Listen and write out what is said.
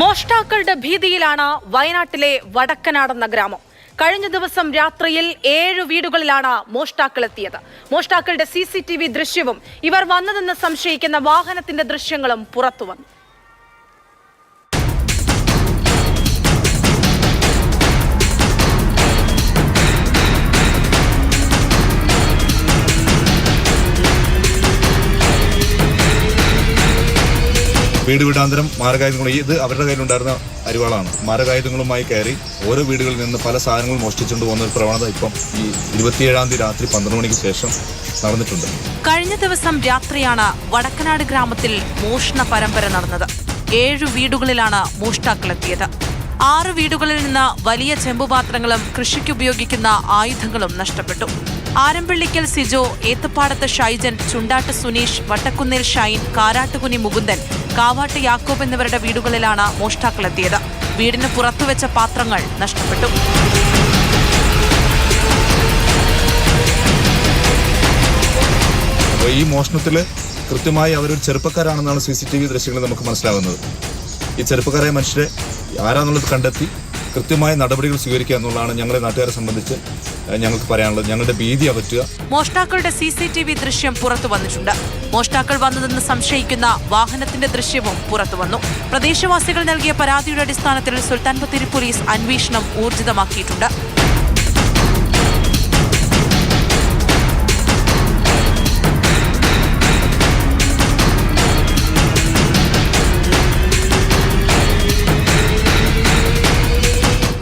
മോഷ്ടാക്കളുടെ ഭീതിയിലാണ് വയനാട്ടിലെ വടക്കനാടെന്ന ഗ്രാമം. കഴിഞ്ഞ ദിവസം രാത്രിയിൽ ഏഴ് വീടുകളിലാണ് മോഷ്ടാക്കൾ എത്തിയത്. മോഷ്ടാക്കളുടെ സി സി ടി വി ദൃശ്യവും ഇവർ വന്നതെന്ന് സംശയിക്കുന്ന വാഹനത്തിന്റെ ദൃശ്യങ്ങളും പുറത്തുവന്നു. വീട് വീടാന്തരം മാരകായുധങ്ങളും ഇത് അവരുടെ കയ്യിലുണ്ടായിരുന്ന അരിവാളാണ്. മാരകായുധങ്ങളുമായി കയറി ഓരോ വീടുകളിൽ നിന്ന് പല സാധനങ്ങളും മോഷ്ടിച്ചുകൊണ്ട് പോകുന്ന ഒരു പ്രവണത ഇപ്പം ഈ ഇരുപത്തിയേഴാം തീയതി രാത്രി പന്ത്രണ്ട് മണിക്ക് ശേഷം നടന്നിട്ടുണ്ട്. കഴിഞ്ഞ ദിവസം രാത്രിയാണ് വടക്കനാട് ഗ്രാമത്തിൽ മോഷണ പരമ്പര നടന്നത്. ഏഴു വീടുകളിലാണ് മോഷ്ടാക്കൾ എത്തിയത് ആറ് വീടുകളിൽ നിന്ന് വലിയ ചെമ്പുപാത്രങ്ങളും കൃഷിക്കുപയോഗിക്കുന്ന ആയുധങ്ങളും നഷ്ടപ്പെട്ടു. ആരംപള്ളിക്കൽ സിജോ ഏത്തപ്പാടത്ത് ഷൈജൻ ചുണ്ടാട്ട് സുനീഷ് വട്ടക്കുന്നേൽ ഷൈൻ കാരാട്ടുകുനി മുകുന്ദൻ കാവാട്ട് യാക്കോബ് എന്നിവരുടെ വീടുകളിലാണ് മോഷ്ടാക്കൾ എത്തിയത് വീടിന് പുറത്തുവെച്ച പാത്രങ്ങൾ നഷ്ടപ്പെട്ടു. ഈ മോഷണത്തിൽ കൃത്യമായി അവരൊരു ചെറുപ്പക്കാരാണെന്നാണ് സി സി ടി വി ദൃശ്യങ്ങളിൽ നമുക്ക് മനസ്സിലാകുന്നത്. ഈ ചെറുപ്പക്കാരായ മനുഷ്യരെ ആരാന്നുള്ളത് കണ്ടെത്തി കൃത്യമായ നടപടികൾ സ്വീകരിക്കുക എന്നുള്ളതാണ് ഞങ്ങളെ നാട്ടുകാരെ സംബന്ധിച്ച് ഞങ്ങൾക്ക് പറയാനുള്ളത്. ഞങ്ങളുടെ ഭീതി അകറ്റുക. മോഷ്ടാക്കളുടെ സി സി ടി വി ദൃശ്യം പുറത്തു വന്നിട്ടുണ്ട്. മോഷ്ടാക്കൾ വന്നതെന്ന് സംശയിക്കുന്ന വാഹനത്തിന്റെ ദൃശ്യവും പുറത്തു വന്നു. പ്രദേശവാസികൾ നൽകിയ പരാതിയുടെ അടിസ്ഥാനത്തിൽ സുൽത്താൻ ബത്തേരി പോലീസ് അന്വേഷണം ഊർജിതമാക്കിയിട്ടുണ്ട്.